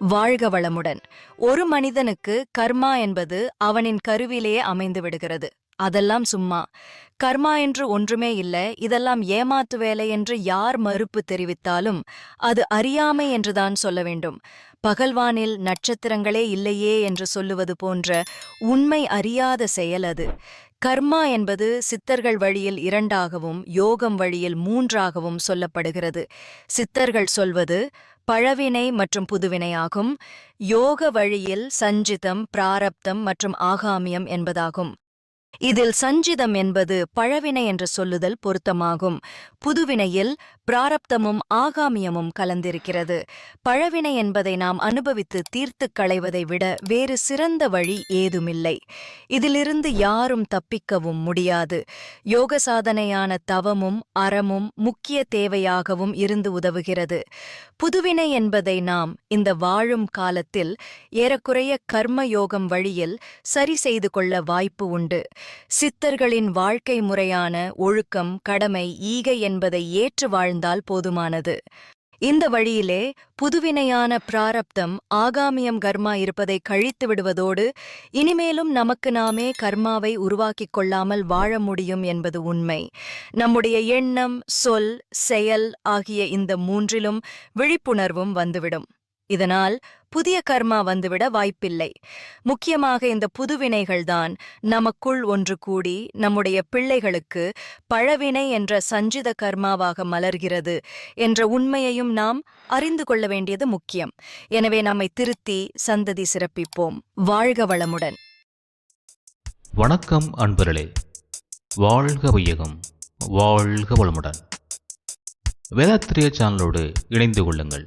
வாழ்க வளமுடன். ஒரு மனிதனுக்கு கர்மா என்பது அவனின் கருவிலேயே அமைந்து விடுகிறது. அதெல்லாம் சும்மா. கர்மா என்று ஒன்றுமே இல்லை இதெல்லாம் ஏமாத்து வேலை என்று யார் மறுப்பு தெரிவித்தாலும் அது அறியாமை என்றுதான் சொல்ல வேண்டும். பகல்வானில் நட்சத்திரங்களே இல்லையே என்று சொல்லுவது போன்ற உண்மை அறியாத செயல் அது. கர்மா என்பது சித்தர்கள் வழியில் இரண்டாகவும் யோகம் வழியில் மூன்றாகவும் சொல்லப்படுகிறது. சித்தர்கள் சொல்வது பழவினை மற்றும் புதுவினை ஆகும். யோக வழியில் சஞ்சிதம் பிராரப்தம் மற்றும் ஆகாமியம் என்பதாகும். இதில் சஞ்சிதம் என்பது பழவினை என்று சொல்லுதல் பொருத்தமாகும். புதுவினையில் பிராரப்தமும் ஆகாமியமும் கலந்திருக்கிறது. பழவினை என்பதை நாம் அனுபவித்து தீர்த்துக் களைவதை விட வேறு சிறந்த வழி ஏதுமில்லை. இதிலிருந்து யாரும் தப்பிக்கவும் முடியாது. யோக சாதனையான தவமும் அறமும் முக்கிய தேவையாகவும் இருந்து உதவுகிறது. புதுவினை என்பதை நாம் இந்த வாழும் காலத்தில் ஏறக்குறைய கர்ம யோகம் வழியில் சரி செய்து கொள்ள வாய்ப்பு உண்டு. சித்தர்களின் வாழ்க்கை முறையான ஒழுக்கம் கடமை ஈகை என்பதை ஏற்று வாழ்ந்தால் போதுமானது. இந்த வழியிலே புதுவினையான பிராரப்தம் ஆகாமியம் கர்மா இருப்பதை கழித்து விடுவதோடு இனிமேலும் நமக்கு நாமே கர்மாவை உருவாக்கிக் கொள்ளாமல் வாழ முடியும் என்பது உண்மை. நம்முடைய எண்ணம் சொல் செயல் ஆகிய இந்த மூன்றிலும் விழிப்புணர்வும் வந்துவிடும். இதனால் புதிய கர்மா வந்துவிட வாய்ப்பில்லை. முக்கியமாக இந்த புதுவினைகள்தான் நமக்குள் ஒன்று கூடி நம்முடைய பிள்ளைகளுக்கு பழவினை என்ற சஞ்சித கர்மாவாக மலர்கிறது என்ற உண்மையையும் நாம் அறிந்து கொள்ள வேண்டியது முக்கியம். எனவே நம்மை திருத்தி சந்ததி சிறப்பிப்போம். வாழ்க வளமுடன். வணக்கம் அன்பர்களே. வாழ்க வையகம். வாழ்க வளமுடன். வேதாத்திரிய சேனலோடு இணைந்து கொள்ளுங்கள்.